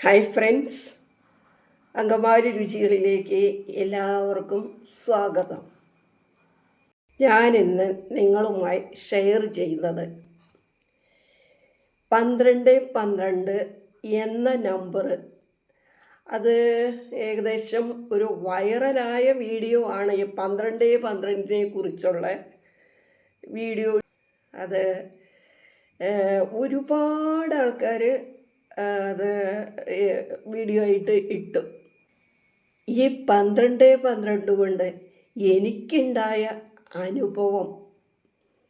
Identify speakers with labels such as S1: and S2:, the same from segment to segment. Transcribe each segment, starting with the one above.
S1: Hi friends Angamaly രുചികളിലേക്ക് എല്ലാവർക്കും സ്വാഗതം. ഞാനിന്ന് നിങ്ങളുമായി ഷെയർ ചെയ്യുന്നത് പന്ത്രണ്ട് പന്ത്രണ്ട് എന്ന നമ്പർ അത് ഏകദേശം ഒരു വൈറലായ വീഡിയോ ആണ്. ഈ പന്ത്രണ്ട് പന്ത്രണ്ടിനെ കുറിച്ചുള്ള വീഡിയോ അത് ഒരുപാട് ആൾക്കാർ അത് വീഡിയോ ആയിട്ട് ഇട്ടു. ഈ പന്ത്രണ്ട് പന്ത്രണ്ട് കൊണ്ട് എനിക്കുണ്ടായ അനുഭവം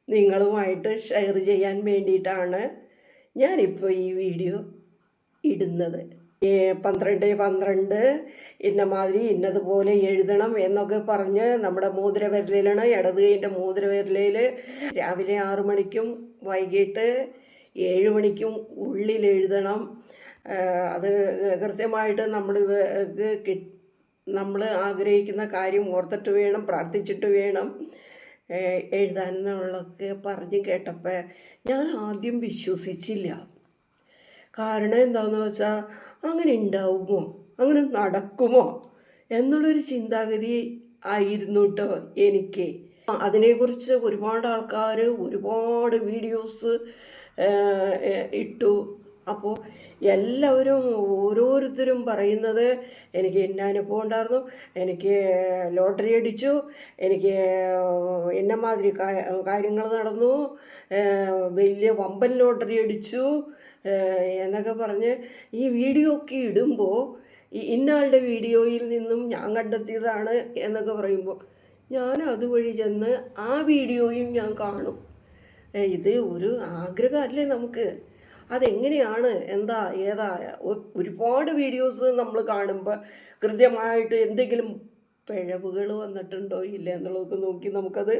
S1: നിങ്ങളുമായിട്ട് ഷെയർ ചെയ്യാൻ വേണ്ടിയിട്ടാണ് ഞാനിപ്പോൾ ഈ വീഡിയോ ഇടുന്നത്. പന്ത്രണ്ട് പന്ത്രണ്ട് ഇന്ന മാതിരി ഇന്നതുപോലെ എഴുതണം എന്നൊക്കെ പറഞ്ഞ് നമ്മുടെ മോതിരവിരലിലാണ് ഇടത് കൈന്റെ മോതിരവിരലിൽ രാവിലെ ആറു മണിക്കും വൈകിട്ട് ഏഴ് മണിക്കും ഉള്ളിൽ എഴുതണം. അത് കൃത്യമായിട്ട് നമ്മൾ നമ്മൾ ആഗ്രഹിക്കുന്ന കാര്യം ഓർത്തിട്ട് വേണം പ്രാർത്ഥിച്ചിട്ട് വേണം എന്നുള്ളതൊക്കെ പറഞ്ഞ് കേട്ടപ്പോൾ ഞാൻ ആദ്യം വിശ്വസിച്ചില്ല. കാരണം എന്താണെന്ന് വെച്ചാൽ അങ്ങനെ ഉണ്ടാവുമോ? അങ്ങനെ നടക്കുമോ? എന്നുള്ളൊരു ചിന്താഗതി ആയിരുന്നു കേട്ടോ എനിക്ക്. അതിനെക്കുറിച്ച് ഒരുപാട് ആൾക്കാർ ഒരുപാട് വീഡിയോസ് ഇട്ടു. അപ്പോൾ എല്ലാവരും ഓരോരുത്തരും പറയുന്നത് എനിക്ക് ഇന്ന അനുഭവം ഉണ്ടായിരുന്നു എനിക്ക് ലോട്ടറി അടിച്ചു. എനിക്ക് എന്ന മാതിരി കാര്യങ്ങൾ നടന്നു. വലിയ വമ്പൻ ലോട്ടറി അടിച്ചു. എന്നൊക്കെ പറഞ്ഞ് ഈ വീഡിയോ ഒക്കെ ഇടുമ്പോൾ ഇന്നയാളുടെ വീഡിയോയിൽ നിന്നും ഞാൻ കണ്ടെത്തിയതാണ് എന്നൊക്കെ പറയുമ്പോൾ ഞാൻ അതുവഴി ചെന്ന് ആ വീഡിയോയും ഞാൻ കാണും. ഇത് ഒരു ആഗ്രഹമല്ലേ നമുക്ക്? അതെങ്ങനെയാണ്? എന്താ ഏതാ? ഒരുപാട് വീഡിയോസ് നമ്മൾ കാണുമ്പോൾ കൃത്യമായിട്ട് എന്തെങ്കിലും പിഴവുകൾ വന്നിട്ടുണ്ടോ ഇല്ല എന്നുള്ളതൊക്കെ നോക്കി നമുക്കത്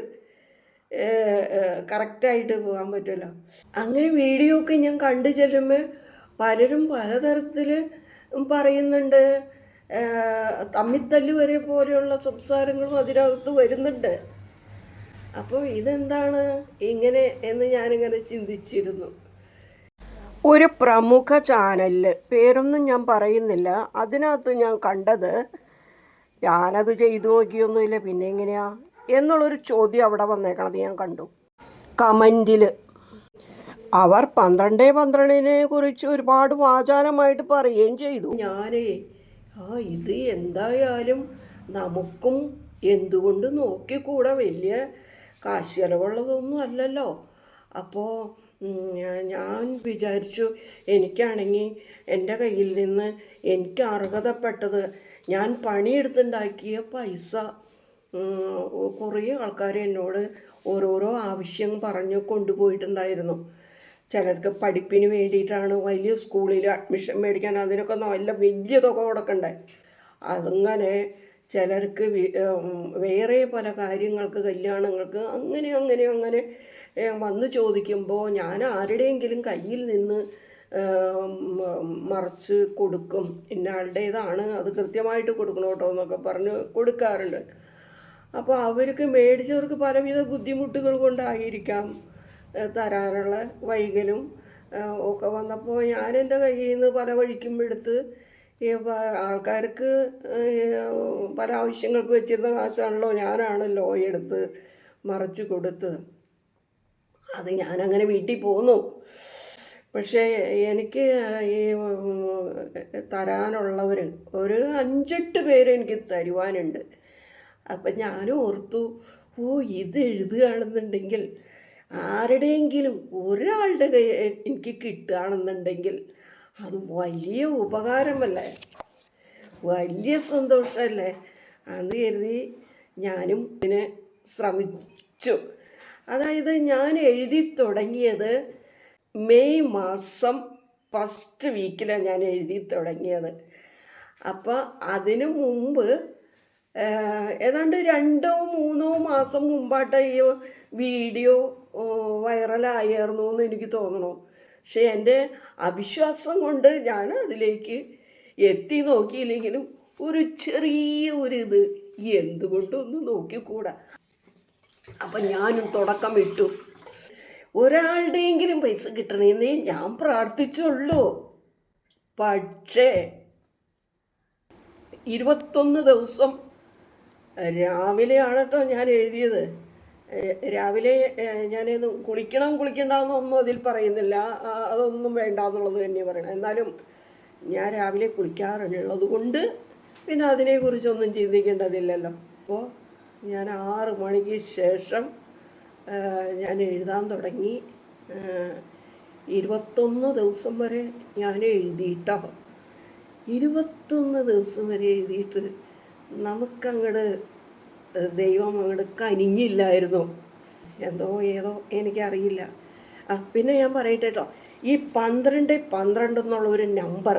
S1: കറക്റ്റായിട്ട് പോകാൻ പറ്റുമല്ലോ. അങ്ങനെ വീഡിയോ ഒക്കെ ഞാൻ കണ്ടു ചെല്ലുമ്പോൾ പലരും പലതരത്തിൽ പറയുന്നുണ്ട്. തമ്മിത്തല്ല് വരെ പോലെയുള്ള സംസാരങ്ങളും അതിനകത്ത് വരുന്നുണ്ട്. അപ്പോൾ ഇതെന്താണ്? ഇങ്ങനെ എന്ന് ഞാനിങ്ങനെ ചിന്തിച്ചിരുന്നു. ഒരു പ്രമുഖ ചാനലിൽ പേരൊന്നും ഞാൻ പറയുന്നില്ല. അതിനകത്ത് ഞാൻ കണ്ടത് ഞാനത് ചെയ്തു നോക്കിയൊന്നുമില്ല പിന്നെ എങ്ങനെയാ എന്നുള്ളൊരു ചോദ്യം അവിടെ വന്നേക്കണത് ഞാൻ കണ്ടു. കമന്റിൽ അവർ പന്ത്രണ്ട് പന്ത്രണ്ടിനെ കുറിച്ച് ഒരുപാട് വാചാനമായിട്ട് പറയുകയും ചെയ്തു. ഞാനേ ആ ഇത് എന്തായാലും നമുക്കും എന്തുകൊണ്ട് നോക്കിക്കൂടെ? വലിയ കാശ് ചിലവുള്ളതൊന്നും അല്ലല്ലോ അപ്പോൾ ഞാൻ വിചാരിച്ചു എനിക്കാണെങ്കിൽ എന്റെ കയ്യിൽ നിന്ന് എനിക്ക് അർഹതപ്പെട്ടത് ഞാൻ പണിയെടുത്തുണ്ടാക്കിയ പൈസ. കുറേ ആൾക്കാർ എന്നോട് ഓരോരോ ആവശ്യം പറഞ്ഞു കൊണ്ടുപോയിട്ടുണ്ടായിരുന്നു. ചിലർക്ക് പഠിപ്പിന് വേണ്ടിയിട്ടാണ് വലിയ സ്കൂളിൽ അഡ്മിഷൻ മേടിക്കാൻ അതിനൊക്കെ നല്ല വലിയ തുക കൊടുക്കണ്ടേ. അങ്ങനെ ചിലർക്ക് വേറെ പല കാര്യങ്ങൾക്ക് കല്യാണങ്ങൾക്ക് അങ്ങനെ അങ്ങനെ അങ്ങനെ വന്ന് ചോദിക്കുമ്പോൾ ഞാൻ ആരുടെയെങ്കിലും കയ്യിൽ നിന്ന് മറച്ച് കൊടുക്കും. ഇന്നയാളുടേതാണ് അത് കൃത്യമായിട്ട് കൊടുക്കണം കേട്ടോ എന്നൊക്കെ പറഞ്ഞ് കൊടുക്കാറുണ്ട്. അപ്പോൾ അവർക്ക് മേടിച്ചവർക്ക് പലവിധ ബുദ്ധിമുട്ടുകൾ കൊണ്ടായിരിക്കാം തരാനുള്ള വൈകലും ഒക്കെ വന്നപ്പോൾ ഞാൻ എന്റെ കയ്യിൽ നിന്ന് പല വഴിക്കും എടുത്ത് ഈ ആൾക്കാർക്ക് പല ആവശ്യങ്ങൾക്ക് വെച്ചിരുന്ന കാശാണല്ലോ ഞാനാണല്ലോ എടുത്ത് മറിച്ച് കൊടുത്തത് അത് ഞാനങ്ങനെ വീട്ടിൽ പോന്നു. പക്ഷേ എനിക്ക് ഈ തരാനുള്ളവർ ഒരു അഞ്ചെട്ട് പേര് എനിക്ക് തരുവാനുണ്ട്. അപ്പം ഞാനും ഓർത്തു ഓ ഇത് എഴുതുകയാണെന്നുണ്ടെങ്കിൽ ആരുടെയെങ്കിലും ഒരാളുടെ എനിക്ക് കിട്ടുകയാണെന്നുണ്ടെങ്കിൽ അത് വലിയ ഉപകാരമല്ലേ? വലിയ സന്തോഷമല്ലേ അത് കരുതി ഞാനും ഇതിനെ ശ്രമിച്ചു. അതായത് ഞാൻ എഴുതി തുടങ്ങിയത് മെയ് മാസം ഫസ്റ്റ് വീക്കിലാണ് ഞാൻ എഴുതി തുടങ്ങിയത്. അപ്പോൾ അതിനു മുമ്പ് ഏതാണ്ട് രണ്ടോ മൂന്നോ മാസം മുമ്പായിട്ട് ഈ വീഡിയോ വൈറലായിരുന്നു എന്ന് എനിക്ക് തോന്നുന്നു പക്ഷെ എന്റെ അവിശ്വാസം കൊണ്ട് ഞാൻ അതിലേക്ക് എത്തി നോക്കിയില്ലെങ്കിലും ഒരു ചെറിയ ഒരു ഇത് എന്തുകൊണ്ടൊന്ന് നോക്കിക്കൂടാ. അപ്പം ഞാനും തുടക്കം ഇട്ടു. ഒരാളുടെയെങ്കിലും പൈസ കിട്ടണമെന്നേ ഞാൻ പ്രാർത്ഥിച്ചുള്ളൂ. പക്ഷേ ഇരുപത്തൊന്ന് ദിവസം രാവിലെയാണ് കേട്ടോ ഞാൻ എഴുതിയത്. രാവിലെ ഞാൻ കുളിക്കണം കുളിക്കണ്ടെന്നൊന്നും അതിൽ പറയുന്നില്ല. അതൊന്നും വേണ്ട എന്നുള്ളത് തന്നെ പറയണം. എന്നാലും ഞാൻ രാവിലെ കുളിക്കാറുള്ളത് കൊണ്ട് പിന്നെ അതിനെക്കുറിച്ചൊന്നും ചിന്തിക്കേണ്ടതില്ലല്ലോ. അപ്പോൾ ഞാൻ ആറ് മണിക്ക് ശേഷം ഞാൻ എഴുതാൻ തുടങ്ങി. ഇരുപത്തൊന്ന് ദിവസം വരെ ഞാൻ എഴുതിയിട്ടോ? ഇരുപത്തൊന്ന് ദിവസം വരെ എഴുതിയിട്ട് നമുക്കങ്ങട് ദൈവം അങ്ങോട്ട് കനിഞ്ഞില്ലായിരുന്നു. എന്തോ ഏതോ എനിക്കറിയില്ല. ആ പിന്നെ ഞാൻ പറയട്ടെ കേട്ടോ ഈ പന്ത്രണ്ട് പന്ത്രണ്ട് എന്നുള്ള ഒരു നമ്പർ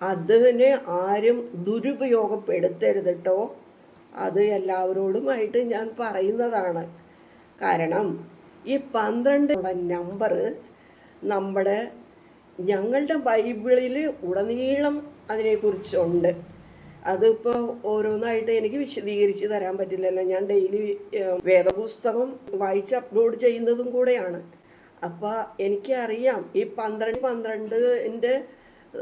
S1: അതിനെ ആരും ദുരുപയോഗപ്പെടുത്തരുത് കേട്ടോ അത് എല്ലാവരോടുമായിട്ട് ഞാൻ പറയുന്നതാണ്. കാരണം ഈ പന്ത്രണ്ട് നമ്പർ നമ്മുടെ ഞങ്ങളുടെ ബൈബിളിൽ ഉടനീളം അതിനെക്കുറിച്ചുണ്ട്. അതിപ്പോൾ ഓരോന്നായിട്ട് എനിക്ക് വിശദീകരിച്ച് തരാൻ പറ്റില്ലല്ലോ. ഞാൻ ഡെയിലി വേദപുസ്തകം വായിച്ച് അപ്ലോഡ് ചെയ്യുന്നതും കൂടെയാണ്. അപ്പോൾ എനിക്കറിയാം ഈ പന്ത്രണ്ട് പന്ത്രണ്ടിന്റെ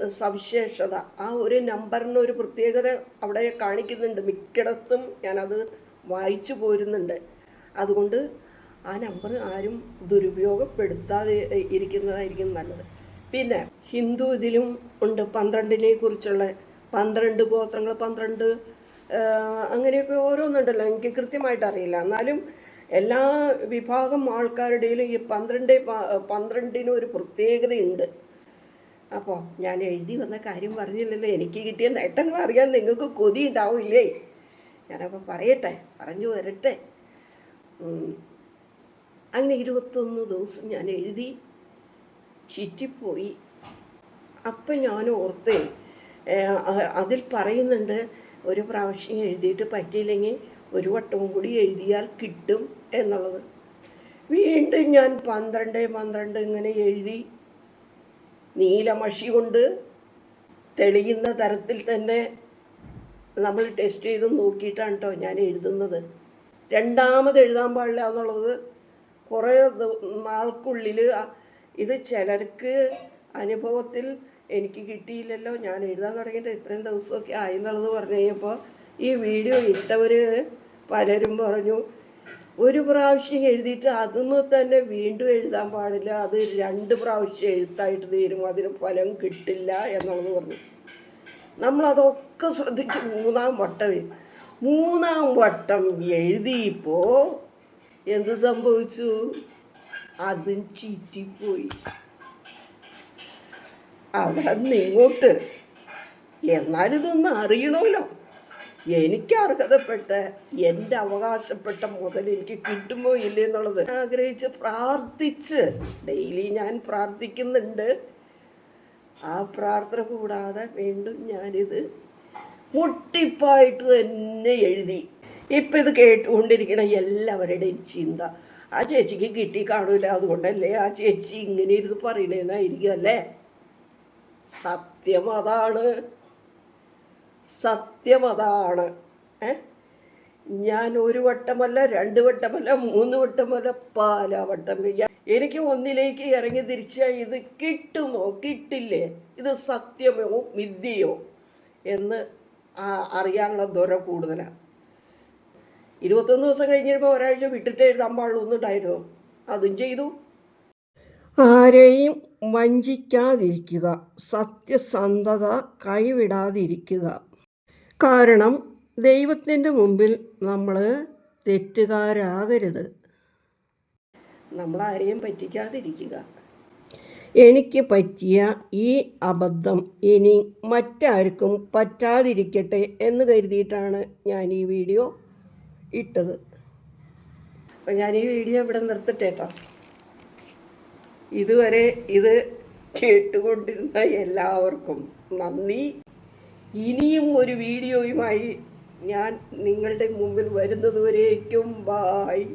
S1: സവിശേഷത. ആ ഒരു നമ്പറിന് ഒരു പ്രത്യേകത അവിടെ കാണിക്കുന്നുണ്ട്. മിക്കിടത്തും ഞാനത് വായിച്ചു പോരുന്നുണ്ട്. അതുകൊണ്ട് ആ നമ്പർ ആരും ദുരുപയോഗപ്പെടുത്താതെ ഇരിക്കുന്നതായിരിക്കും നല്ലത്. പിന്നെ ഹിന്ദു ഇതിലും ഉണ്ട്. പന്ത്രണ്ടിനെ കുറിച്ചുള്ള പന്ത്രണ്ട് ഗോത്രങ്ങൾ പന്ത്രണ്ട് അങ്ങനെയൊക്കെ ഓരോന്നുണ്ടല്ലോ. എനിക്ക് കൃത്യമായിട്ട് അറിയില്ല. എന്നാലും എല്ലാ വിഭാഗം ആൾക്കാരുടെയിലും ഈ പന്ത്രണ്ട് പന്ത്രണ്ടിന് ഒരു പ്രത്യേകതയുണ്ട്. അപ്പോൾ ഞാൻ എഴുതി വന്ന കാര്യം പറഞ്ഞില്ലല്ലോ. എനിക്ക് കിട്ടിയ നേട്ടങ്ങൾ അറിയാൻ നിങ്ങൾക്ക് കൊതി ഉണ്ടാവില്ലേ ഞാനപ്പോൾ പറയട്ടെ പറഞ്ഞു വരട്ടെ. അങ്ങനെ ഇരുപത്തൊന്ന് ദിവസം ഞാൻ എഴുതി ചുറ്റിപ്പോയി. അപ്പം ഞാൻ ഓർത്തേ അതിൽ പറയുന്നുണ്ട് ഒരു പ്രാവശ്യം എഴുതിയിട്ട് പറ്റിയില്ലെങ്കിൽ ഒരു വട്ടവും കൂടി എഴുതിയാൽ കിട്ടും എന്നുള്ളത്. വീണ്ടും ഞാൻ പന്ത്രണ്ട് പന്ത്രണ്ട് ഇങ്ങനെ എഴുതി നീലമഷി കൊണ്ട് തെളിയുന്ന തരത്തിൽ തന്നെ നമ്മൾ ടെസ്റ്റ് ചെയ്ത് നോക്കിയിട്ടാണ് കേട്ടോ ഞാൻ എഴുതുന്നത്. രണ്ടാമത് എഴുതാൻ പാടില്ല എന്നുള്ളത് കുറേ നാൾക്കുള്ളിൽ ഇത് ചിലർക്ക് അനുഭവത്തിൽ എനിക്ക് കിട്ടിയില്ലല്ലോ. ഞാൻ എഴുതാൻ തുടങ്ങിയിട്ട് ഇത്രയും ദിവസമൊക്കെ ആയി എന്നുള്ളത് പറഞ്ഞു കഴിഞ്ഞപ്പോൾ ഈ വീഡിയോ ഇട്ടവർ പലരും പറഞ്ഞു ഒരു പ്രാവശ്യം എഴുതിയിട്ട് അതിന്ന് തന്നെ വീണ്ടും എഴുതാൻ പാടില്ല. അത് രണ്ട് പ്രാവശ്യം എഴുത്തായിട്ട് തീരും. അതിന് ഫലം കിട്ടില്ല എന്നുള്ളത് പറഞ്ഞു. നമ്മളതൊക്കെ ശ്രദ്ധിച്ച് മൂന്നാം വട്ടം മൂന്നാം വട്ടം എഴുതിയപ്പോൾ എന്ത് സംഭവിച്ചു? അതും ചീറ്റിപ്പോയി. അവിടെ നിങ്ങോട്ട്. എന്നാലിതൊന്ന് അറിയണമല്ലോ. എനിക്ക് അർഹതപ്പെട്ട എന്റെ അവകാശപ്പെട്ട മുതൽ എനിക്ക് കിട്ടുമോ ഇല്ലേ എന്നുള്ളത് ആഗ്രഹിച്ച് പ്രാർത്ഥിച്ച്. ഡെയിലി ഞാൻ പ്രാർത്ഥിക്കുന്നുണ്ട്. ആ പ്രാർത്ഥന കൂടാതെ വീണ്ടും ഞാനിത് മുട്ടിപ്പായിട്ട് തന്നെ എഴുതി. ഇപ്പം ഇത് കേട്ടുകൊണ്ടിരിക്കണ എല്ലാവരുടെയും ചിന്ത. ആ ചേച്ചിക്ക് കിട്ടി കാണൂല അതുകൊണ്ടല്ലേ ആ ചേച്ചി ഇങ്ങനെ ഇരുന്ന് പറയണേന്നായിരിക്കും അല്ലേ? സത്യം അതാണ് സത്യം അതാണ് ഏ? ഞാൻ ഒരു വട്ടമല്ല രണ്ട് വട്ടമല്ല മൂന്ന് വട്ടമല്ല പല വട്ടം എനിക്ക് ഒന്നിലേക്ക് ഇറങ്ങി തിരിച്ചാൽ ഇത് കിട്ടുമോ കിട്ടില്ലേ? ഇത് സത്യമോ വിദ്യയോ എന്ന് അറിയാനുള്ള ദുര കൂടുതലാണ് ഇരുപത്തൊന്ന് ദിവസം കഴിഞ്ഞപ്പോൾ ഒരാഴ്ച വിട്ടിട്ടേ എഴുതാൻ പാടുള്ളൂന്നുണ്ടായിരുന്നു അതും ചെയ്തു. ആരെയും വഞ്ചിക്കാതിരിക്കുക സത്യസന്ധത കൈവിടാതിരിക്കുക. കാരണം ദൈവത്തിന്റെ മുമ്പിൽ നമ്മൾ തെറ്റുകാരാകരുത്. നമ്മളാരെയും പറ്റിക്കാതിരിക്കുക. എനിക്ക് പറ്റിയ ഈ അബദ്ധം ഇനി മറ്റാർക്കും പറ്റാതിരിക്കട്ടെ എന്ന് കരുതിയിട്ടാണ് ഞാൻ ഈ വീഡിയോ ഇട്ടത്. അപ്പം ഞാൻ ഈ വീഡിയോ ഇവിടെ നിർത്തട്ടെ കേട്ടോ ഇതുവരെ ഇത് കേട്ടുകൊണ്ടിരുന്ന എല്ലാവർക്കും നന്ദി. ഇനിയും ഒരു വീഡിയോയുമായി ഞാൻ നിങ്ങളുടെ മുമ്പിൽ വരുന്നതുവരേക്കും. ബായ്